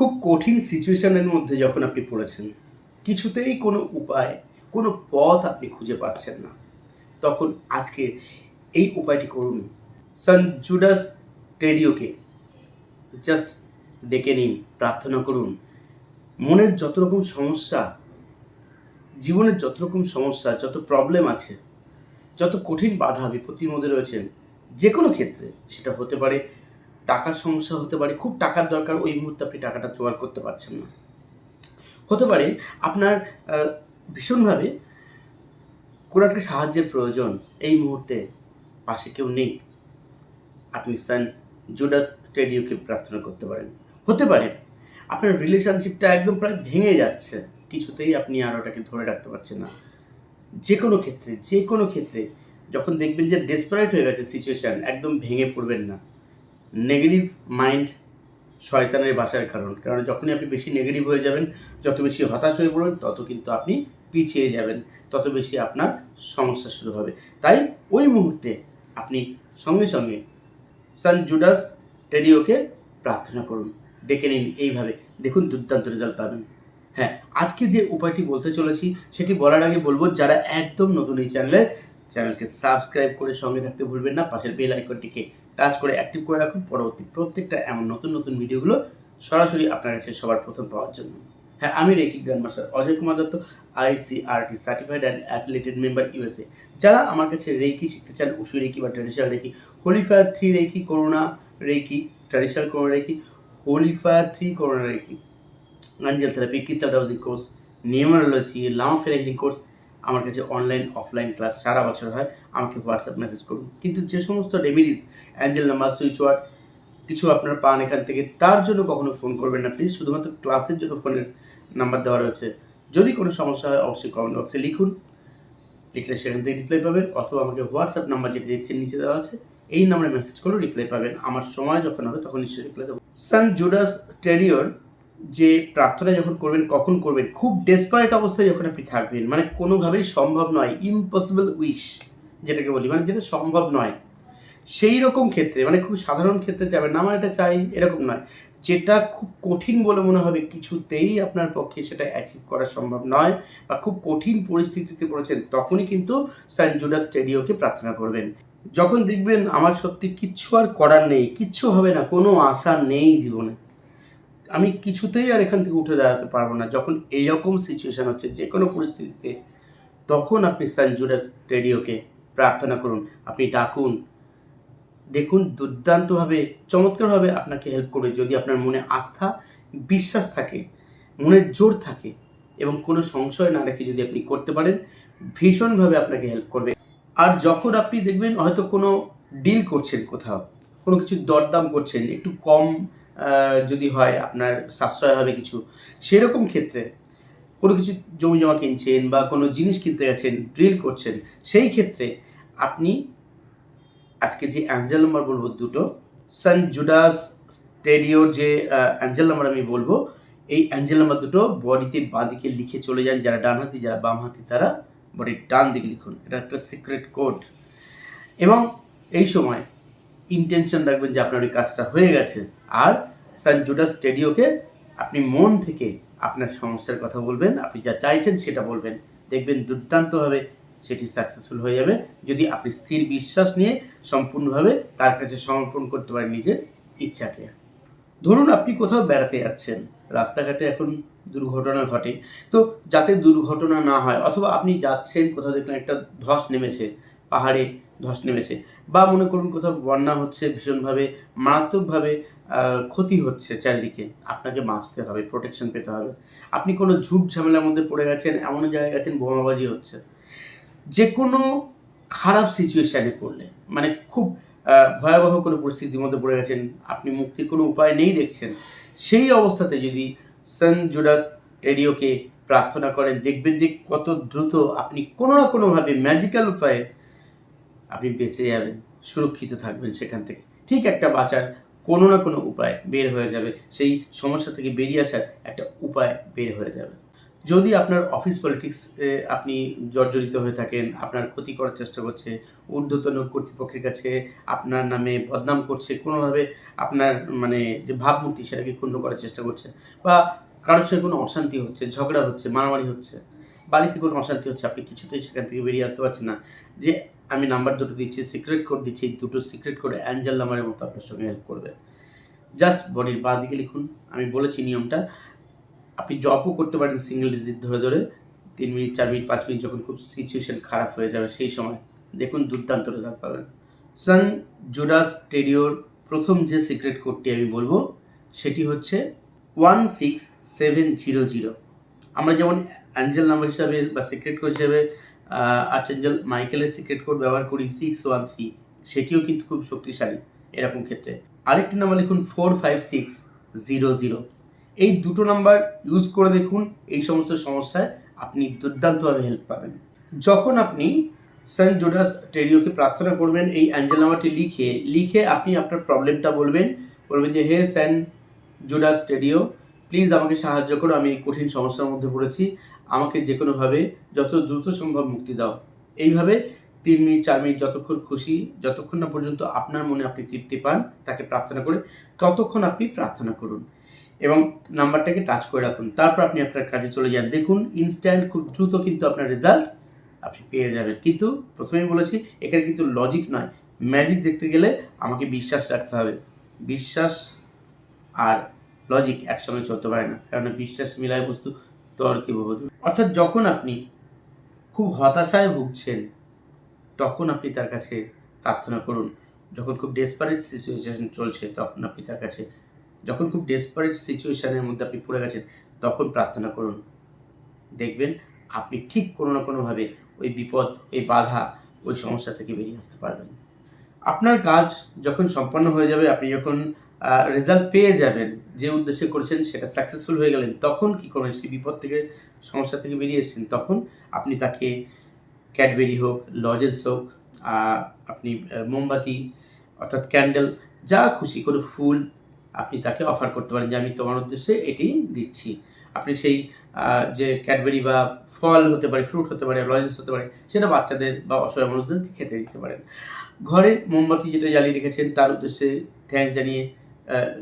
খুব কঠিন সিচুয়েশনের মধ্যে যখন আপনি পড়েছেন, কিছুতেই কোনো উপায়, কোনো পথ আপনি খুঁজে পাচ্ছেন না। তখন আজকে এই উপায়টি করুন। সান জুডাস টেডিওকে জাস্ট ডেকে নিন, প্রার্থনা করুন। মনের যত রকম সমস্যা, জীবনের যত রকম সমস্যা, যত প্রবলেম আছে, যত কঠিন বাধা বিপত্তির মধ্যে রয়েছেন যে কোনো ক্ষেত্রে সেটা হতে পারে। টাকার সমস্যা হতে পারে, খুব টাকার দরকার, ওই মুহূর্তে আপনি টাকাটা জোগাড় করতে পারছেন না। হতে পারে আপনার ভীষণভাবে কোনো একটা সাহায্যের প্রয়োজন এই মুহূর্তে পাশে কেউ নেই। আপনি সান জুডাস স্টেডিওকে প্রার্থনা করতে পারেন। হতে পারে আপনার রিলেশনশিপটা একদম প্রায় ভেঙে যাচ্ছে, কিছুতেই আপনি আর ওটাকে ধরে রাখতে পারছেন না। যে কোনো ক্ষেত্রে যে কোনো ক্ষেত্রে যখন দেখবেন যে ডেসপারেট হয়ে গেছে সিচুয়েশান একদম ভেঙে পড়বেন না। নেগেটিভ মাইন্ড শয়তানের বাসার কারণ। কারণ যখনই আপনি বেশি নেগেটিভ হয়ে যাবেন, যত বেশি হতাশ হয়ে পড়বেন, তত কিন্তু আপনি পিছিয়ে যাবেন, তত বেশি আপনার সমস্যা শুরু হবে। তাই ওই মুহূর্তে আপনি সঙ্গে সঙ্গে সান জুডাস রেডিওকে প্রার্থনা করুন। ডেকে নিন এইভাবে। দেখুন দুর্দান্ত রেজাল্ট পাবেন। হ্যাঁ আজকে যে উপায়টি বলতে চলেছি, সেটি বলার আগে বলব, যারা একদম নতুন এই চ্যানেলে চ্যানেলকে সাবস্ক্রাইব করে সঙ্গে থাকতে ভুলবেন না, পাশের বেল আইকনটিকে টাচ করে অ্যাক্টিভ করে রাখুন। পরবর্তী প্রত্যেকটা এমন নতুন নতুন ভিডিওগুলো সরাসরি আপনার কাছে সবার প্রথম পাওয়ার জন্য। হ্যাঁ আমি reiki grand master Ajay Kumar Dutta, ICRT certified and affiliated member USA. যারা আমার কাছে রেকি শিখতে চান, উসু রেকি বা traditional reiki holy fire three reiki corona reiki, traditional corona reiki holy fire three corona reiki angel therapy কিস্টার হাউজিং course, numerology, লামা ফেরাইজিং course আমার কাছে অনলাইন অফলাইন ক্লাস সারা বছর হয়, আমাকে হোয়াটসঅ্যাপ মেসেজ করুন। কিন্তু যে সমস্ত remedies angel number switch word কিছু আপনার পান এখান থেকে, তার জন্য কখনো ফোন করবেন না প্লিজ শুধুমাত্র ক্লাসের জন্য ফোনের নাম্বার দেওয়া রয়েছে। যদি কোনো সমস্যা হয়, অবশ্যই কমেন্ট বক্সে লিখুন। লিখলে সেখান থেকে রিপ্লাই পাবেন, অথবা আমাকে হোয়াটসঅ্যাপ নাম্বার যেটা দেখছেন নিচে দেওয়া আছে, এই নাম্বারে মেসেজ করলে রিপ্লাই পাবেন। আমার সময় যখন হবে, তখন নিশ্চয়ই রিপ্লাই দেবো। সান জুডাস টেরিয়র যে প্রার্থনা যখন করবেন, কখন করবেন, খুব ডেসপারেট অবস্থায় যখন আপনি থাকবেন মানে কোনোভাবেই সম্ভব নয় ইম্পসিবল উইশ যেটাকে বলি মানে যেটা সম্ভব নয়। সেই রকম ক্ষেত্রে মানে খুব সাধারণ ক্ষেত্রে যাবেন আমার এটা চাই, এরকম নয়। যেটা খুব কঠিন বলে মনে হবে, কিছুতেই আপনার পক্ষে সেটা অ্যাচিভ করা সম্ভব নয় বা খুব কঠিন পরিস্থিতিতে পড়েছেন, তখনই কিন্তু সান জুডাস স্টেডিওকে প্রার্থনা করবেন। যখন দেখবেন, আমার সত্যি কিচ্ছু আর করার নেই, কিচ্ছু হবে না, কোনো আশা নেই জীবনে। আমি কিছুতেই আর এখান থেকে উঠে দাঁড়াতে পারব না। যখন এইরকম সিচুয়েশান হচ্ছে যে কোনো পরিস্থিতিতে, তখন আপনি সান জুডাস রেডিওকে প্রার্থনা করুন। আপনি ডাকুন। দেখুন, দুর্দান্তভাবে, চমৎকারভাবে আপনাকে হেল্প করবে। যদি আপনার মনে আস্থা, বিশ্বাস থাকে মনের জোর থাকে, এবং কোনো সংশয় না রেখে যদি আপনি করতে পারেন, ভীষণভাবে আপনাকে হেল্প করবে। আর যখন আপনি দেখবেন হয়তো কোনো ডিল করছেন কোথাও, কোনো কিছু দরদাম করছেন, একটু কম যদি হয়, আপনার সাশ্রয় হবে কিছু। সেরকম ক্ষেত্রে কোনো কিছু জমি জমা কিনছেন বা কোনো জিনিস কিনতে গেছেন ড্রিল করছেন, সেই ক্ষেত্রে আপনি আজকে যে অ্যাঞ্জেল নাম্বার বলব দুটো সান জুডাস স্টেডিওর যে অ্যাঞ্জেল নাম্বার আমি বলব, এই অ্যাঞ্জেল নাম্বার দুটো বডিতে বাঁ দিকে লিখে চলে যান, যারা ডান হাতি, যারা বাম হাতি, তারা বডির ডান দিকে লিখুন। এটা একটা সিক্রেট কোড এবং এই সময় ইন্টেনশন রাখবেন যে আপনার ওই কাজটা হয়ে গেছে। আর সান জুডাস স্টেডিওকে আপনি মন থেকে আপনার সমস্যার কথা বলবেন, আপনি যা চাইছেন সেটা বলবেন। দেখবেন দুর্দান্তভাবে সেটি সাকসেসফুল হয়ে যাবে। যদি আপনি স্থির বিশ্বাস নিয়ে সম্পূর্ণভাবে তার কাছে সমর্পণ করতে পারেন নিজের ইচ্ছাকে। ধরুন আপনি কোথাও বেড়াতে যাচ্ছেন, রাস্তাঘাটে এখন দুর্ঘটনা ঘটে। তো যাতে দুর্ঘটনা না হয়, অথবা আপনি যাচ্ছেন, কোথাও দেখলেন একটা ধস নেমেছে, পাহাড়ে ধস নেমেছে বা মনে করুন কোথাও বন্যা হচ্ছে, ভীষণভাবে মারাত্মকভাবে ক্ষতি হচ্ছে চারিদিকে। আপনাকে বাঁচতে হবে প্রোটেকশন পেতে হবে। আপনি কোনো ঝুট ঝামেলার মধ্যে পড়ে গেছেন এমন জায়গায় গেছেন, বোমাবাজি হচ্ছে। যে কোনো খারাপ সিচুয়েশানে পড়লে মানে খুব ভয়াবহ কোনো পরিস্থিতির মধ্যে পড়ে গেছেন, আপনি মুক্তির কোনো উপায় নেই দেখছেন, সেই অবস্থাতে যদি সান জুডাস রেডিওকে প্রার্থনা করেন, দেখবেন যে কত দ্রুত আপনি কোনো না কোনোভাবে ম্যাজিক্যাল উপায়ে আপনি বেঁচে যাবেন, সুরক্ষিত থাকবেন সেখান থেকে। ঠিক একটা বাঁচার কোনো না কোনো উপায় বের হয়ে যাবে। সেই সমস্যা থেকে বেরিয়ে আসার একটা উপায় বের হয়ে যাবে। যদি আপনার অফিস পলিটিক্স আপনি জর্জরিত হয়ে থাকেন, আপনার ক্ষতি করার চেষ্টা করছে, ঊর্ধ্বতন কর্তৃপক্ষের কাছে আপনার নামে বদনাম করছে, কোনোভাবে আপনার মানে যে ভাবমূর্তি সেটাকে ক্ষুণ্ণ করার চেষ্টা করছে, বা কারোর সঙ্গে কোনো অশান্তি হচ্ছে, ঝগড়া হচ্ছে, মারামারি হচ্ছে বাড়িতে কোনো অশান্তি হচ্ছে, আপনি কিছুতেই সেখান থেকে বেরিয়ে আসতে পারছেন না। যে আমি নাম্বার দুটো দিচ্ছি সিক্রেট কোড দিচ্ছি দুটো সিক্রেট কোড অ্যাঞ্জেল নাম্বারের মতো আপনার সঙ্গে হেল্প করবে। জাস্ট বডির বাঁ দিকে লিখুন, আমি বলেছি নিয়মটা। আপনি জবও করতে পারেন সিঙ্গেল ডিজিট ধরে ধরে, তিন মিনিট, চার মিনিট, পাঁচ মিনিট যখন খুব সিচুয়েশন খারাপ হয়ে যাবে, সেই সময় দেখুন দুর্দান্ত রেজাল্ট পাবেন। সান জুডাস টেডিওর প্রথম যে সিক্রেট কোডটি আমি বলব, সেটি হচ্ছে one six seven zero zero আমরা যেমন অ্যাঞ্জেল নাম্বার হিসাবে বা সিক্রেট কোড হিসাবে আর্চেঞ্জেল মাইকেলের সিক্রেট কোড ব্যবহার করি সিক্স ওয়ান থ্রি সেটিও কিন্তু খুব শক্তিশালী এরকম ক্ষেত্রে। আরেকটি নাম্বার লিখুন four five six zero zero এই দুটো নাম্বার ইউজ করে দেখুন, এই সমস্ত সমস্যায় আপনি দুর্দান্তভাবে হেল্প পাবেন। যখন আপনি সেন্ট জোডাস টেরিওকে প্রার্থনা করবেন, এই অ্যাঞ্জেল নাম্বারটি লিখে লিখে আপনি আপনার প্রবলেমটা বলবেন বলবেন যে, হে সেন্ট জোডাস টেরিও প্লিজ আমাকে সাহায্য করো, আমি এই কঠিন সমস্যার মধ্যে পড়েছি। আমাকে যে কোনোভাবে যত দ্রুত সম্ভব মুক্তি দাও। এইভাবে তিন মিনিট, চার মিনিট যতক্ষণ খুশি, যতক্ষণ না পর্যন্ত আপনার মনে আপনি তৃপ্তি পান, তাকে প্রার্থনা করে ততক্ষণ আপনি প্রার্থনা করুন। এবং নাম্বারটাকে টাচ করে রাখুন। তারপর আপনি আপনার কাজে চলে যান। দেখুন ইনস্ট্যান্ট খুব দ্রুত কিন্তু আপনার রেজাল্ট আপনি পেয়ে যাবেন। কিন্তু প্রথমেই বলেছি, এখানে কিন্তু লজিক নয়। ম্যাজিক দেখতে গেলে আমাকে বিশ্বাস রাখতে হবে। বিশ্বাস আর লজিক একসঙ্গে চলতে পারে না। কারণ বিশ্বাস মিলায় বস্তু, তর্কে বহুদূর। অর্থাৎ যখন আপনি খুব হতাশায় ভুগছেন, তখন আপনি তার কাছে প্রার্থনা করুন। যখন খুব ডেসপারেট সিচুয়েশন চলছে, তখন আপনি তার কাছে, যখন খুব ডেসপারেট সিচুয়েশানের মধ্যে আপনি পড়ে গেছেন, তখন প্রার্থনা করুন। দেখবেন আপনি ঠিক কোনো না কোনোভাবে ওই বিপদ, ওই বাধা, ওই সমস্যা থেকে বেরিয়ে আসতে পারবেন। আপনার কাজ যখন সম্পন্ন হয়ে যাবে, আপনি যখন রেজাল্ট পেয়ে যাবেন, যে উদ্দেশ্যে করেছেন সেটা সাকসেসফুল হয়ে গেলেন, তখন কি করবেন? সেই বিপদ থেকে, সমস্যা থেকে বেরিয়ে এসেছেন, তখন আপনি তাকে ক্যাডবেরি হোক লজেন্স হোক আপনি মোমবাতি, অর্থাৎ ক্যান্ডেল যা খুশি করে ফুল আপনি তাকে অফার করতে পারেন, যে আমি তোমার উদ্দেশ্যে এটি দিচ্ছি। আপনি সেই যে ক্যাডবেরি বা ফল হতে পারে ফ্রুট হতে পারে লজেন্স হতে পারে, সেটা বাচ্চাদের বা অসহায় মানুষদেরকে খেতে দিতে পারেন। ঘরে মোমবাতি যেটা জ্বালিয়ে রেখেছেন, তার উদ্দেশ্যে থ্যাংক জানিয়ে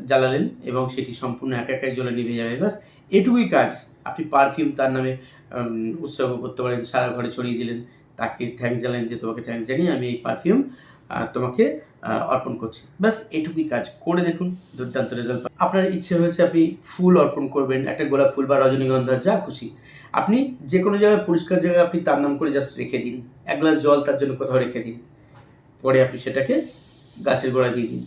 জ্বালালেন এবং সেটি সম্পূর্ণ একা একাই জলে নিভে যাবে। ব্যাস, এটুকুই কাজ। আপনি পারফিউম তার নামে উৎসর্গ করতে পারেন, সারা ঘরে ছড়িয়ে দিলেন, তাকে থ্যাঙ্কস জানালেন যে তোমাকে থ্যাঙ্কস জানিয়ে আমি এই পারফিউম তোমাকে অর্পণ করছি। ব্যাস, এটুকুই কাজ। করে দেখুন দুর্দান্ত রেজাল্ট আপনার ইচ্ছে হয়েছে আপনি ফুল অর্পণ করবেন, একটা গোলাপ ফুল বা রজনীগন্ধা, যা খুশি। আপনি যে কোনো জায়গায়, পরিষ্কার জায়গায় আপনি তার নাম করে জাস্ট রেখে দিন। এক গ্লাস জল তার জন্য কোথাও রেখে দিন। পরে আপনি সেটাকে গাছের গোড়া দিয়ে দিন।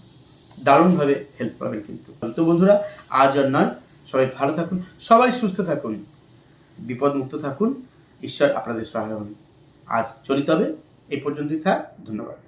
দারুণভাবে হেল্প পাবেন কিন্তু। তো বন্ধুরা, আজ আর নয়। সবাই ভালো থাকুন, সবাই সুস্থ থাকুন, বিপদমুক্ত থাকুন। ঈশ্বর আপনাদের সহায় হন আজ চলিত হবে, এই পর্যন্তই থাক, ধন্যবাদ।